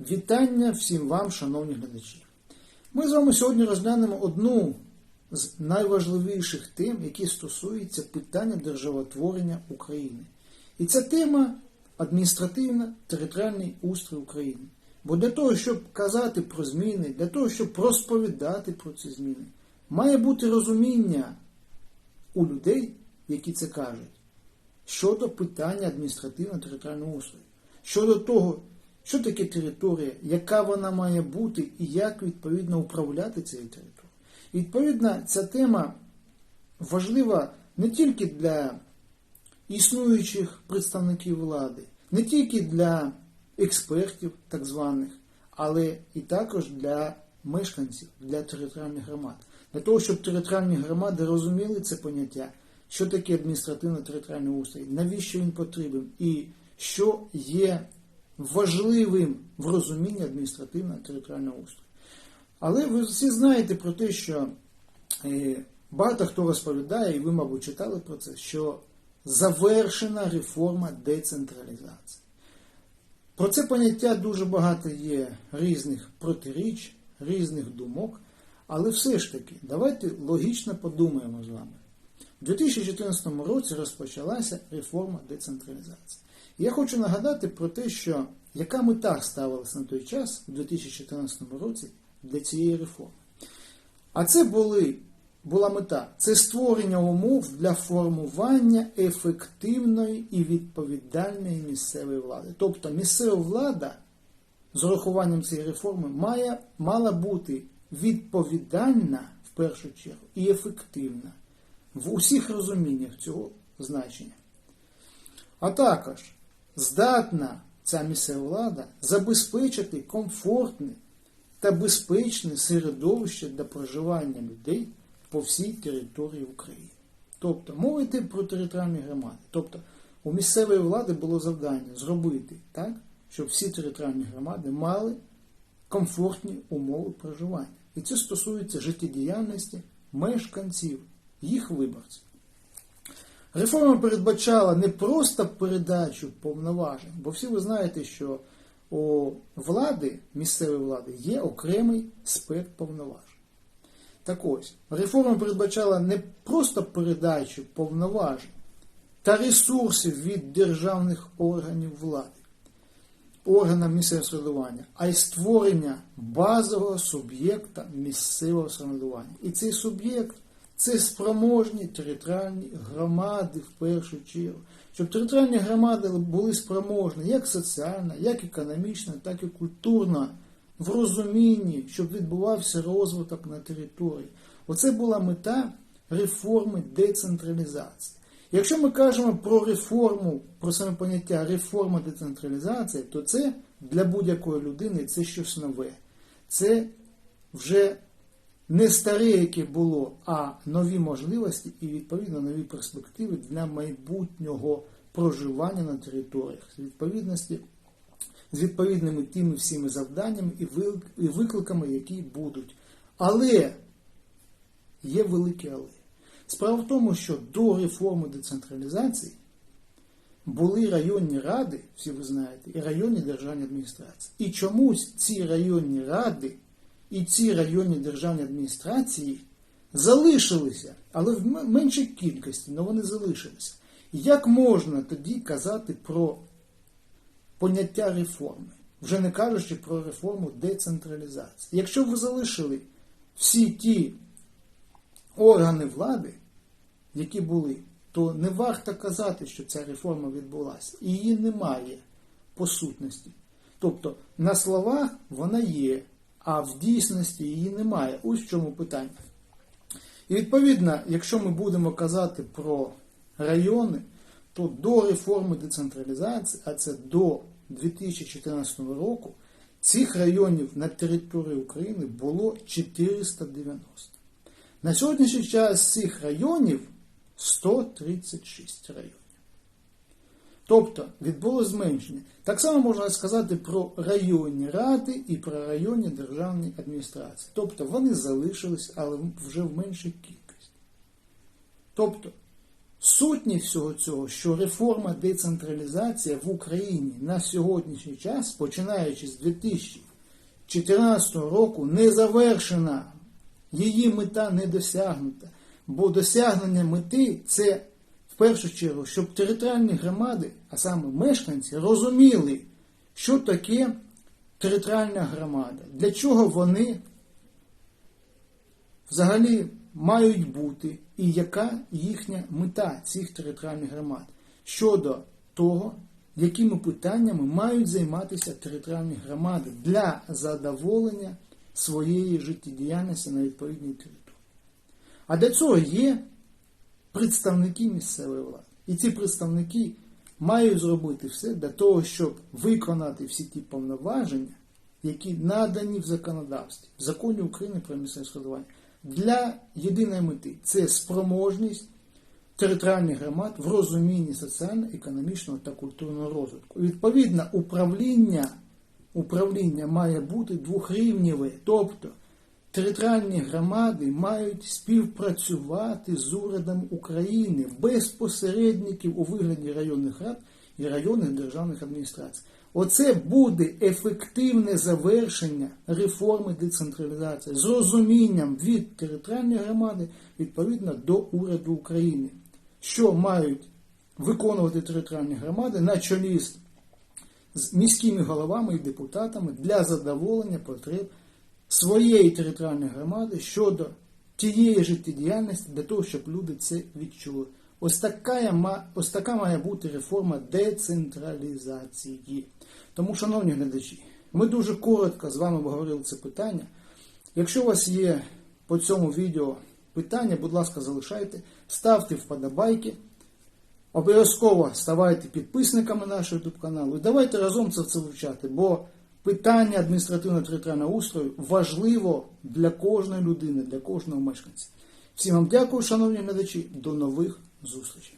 Вітання всім вам, шановні глядачі. Ми з вами сьогодні розглянемо одну з найважливіших тем, які стосуються питання державотворення України. І ця тема адміністративно-територіальний устрій України. Бо для того, щоб казати про зміни, для того, щоб розповідати про ці зміни, має бути розуміння у людей, які це кажуть, щодо питання адміністративно-територіального устрою, щодо того, що таке територія, яка вона має бути і як відповідно управляти цією територією. Відповідно, ця тема важлива не тільки для існуючих представників влади, не тільки для експертів так званих, але і також для мешканців, для територіальних громад. Для того, щоб територіальні громади розуміли це поняття, що таке адміністративно-територіальний устрій, навіщо він потрібен і що є важливим в розумінні адміністративно-територіального устрою. Але ви всі знаєте про те, що е, багато хто розповідає, і ви, мабуть, читали про це, що завершена реформа децентралізації. Про це поняття дуже багато є різних протиріч, різних думок, але все ж таки, давайте логічно подумаємо з вами. У 2014 році розпочалася реформа децентралізації. Я хочу нагадати про те, що яка мета ставилася на той час, у 2014 році, для цієї реформи. А це були, була мета це створення умов для формування ефективної і відповідальної місцевої влади. Тобто місцева влада з урахуванням цієї реформи має, мала бути відповідальна в першу чергу і ефективна в усіх розуміннях цього значення. А також здатна ця місцева влада забезпечити комфортне та безпечне середовище для проживання людей по всій території України. Тобто, йде про територіальні громади. Тобто, у місцевої влади було завдання зробити так, щоб всі територіальні громади мали комфортні умови проживання. І це стосується життєдіяльності мешканців, їх виборців. Реформа передбачала не просто передачу повноважень, бо всі ви знаєте, що у влади, місцевої влади, є окремий спектр повноважень. Так ось, реформа передбачала не просто передачу повноважень та ресурсів від державних органів влади, органам місцевого самоврядування, а й створення базового суб'єкта місцевого самоврядування. І цей суб'єкт це спроможні територіальні громади в першу чергу. Щоб територіальні громади були спроможні як соціально, як економічно, так і культурно, в розумінні, щоб відбувався розвиток на території. Оце була мета реформи децентралізації. Якщо ми кажемо про реформу, про саме поняття реформа децентралізації, то це для будь-якої людини це щось нове. Це вже не старе, яке було, а нові можливості і, відповідно, нові перспективи для майбутнього проживання на територіях з відповідності, з відповідними тими всіми завданнями і викликами, які будуть. Але є велике але. Справа в тому, що до реформи децентралізації були районні ради, всі ви знаєте, і районні державні адміністрації. І чомусь ці районні ради і ці районні державні адміністрації залишилися, але в меншій кількості, але вони залишилися. Як можна тоді казати про поняття реформи, вже не кажучи про реформу децентралізації? Якщо ви залишили всі ті органи влади, які були, то не варто казати, що ця реформа відбулася. І її немає по сутності. Тобто на словах вона є а в дійсності її немає. Ось в чому питання. І відповідно, якщо ми будемо казати про райони, то до реформи децентралізації, а це до 2014 року, цих районів на території України було 490. На сьогоднішній час цих районів 136 районів. Тобто відбулося зменшення. Так само можна сказати про районні ради і про районні державні адміністрації. Тобто вони залишились, але вже в меншій кількості. Тобто Сутність всього цього, що реформа децентралізація в Україні на сьогоднішній час, починаючи з 2014 року, не завершена. Її мета не досягнута. Бо досягнення мети це в першу чергу, щоб територіальні громади, а саме мешканці, розуміли, що таке територіальна громада, для чого вони взагалі мають бути і яка їхня мета цих територіальних громад щодо того, якими питаннями мають займатися територіальні громади для задоволення своєї життєдіяльності на відповідній території. А для цього є представники місцевої влади. І ці представники мають зробити все для того, щоб виконати всі ті повноваження, які надані в законодавстві, в законі України про місцеве складування, для єдиної мети це спроможність територіальних громад в розумінні соціально-економічного та культурного розвитку. Відповідно, управління, управління має бути двохрівнєве, тобто територіальні громади мають співпрацювати з урядом України без посередників у вигляді районних рад і районних державних адміністрацій. Оце буде ефективне завершення реформи децентралізації з розумінням від територіальної громади відповідно до уряду України, що мають виконувати територіальні громади на чолі з міськими головами і депутатами для задоволення потреб своєї територіальної громади щодо тієї життєдіяльності для того, щоб люди це відчули. Ось така, ось така має бути реформа децентралізації. Тому, шановні глядачі, ми дуже коротко з вами обговорили це питання. Якщо у вас є по цьому відео питання, будь ласка, залишайте, ставте вподобайки. Обов'язково ставайте підписниками нашого каналу і давайте разом це вивчати, бо питання адміністративно-територіального устрою важливо для кожної людини, для кожного мешканця. Всім вам дякую, шановні глядачі, до нових зустрічей.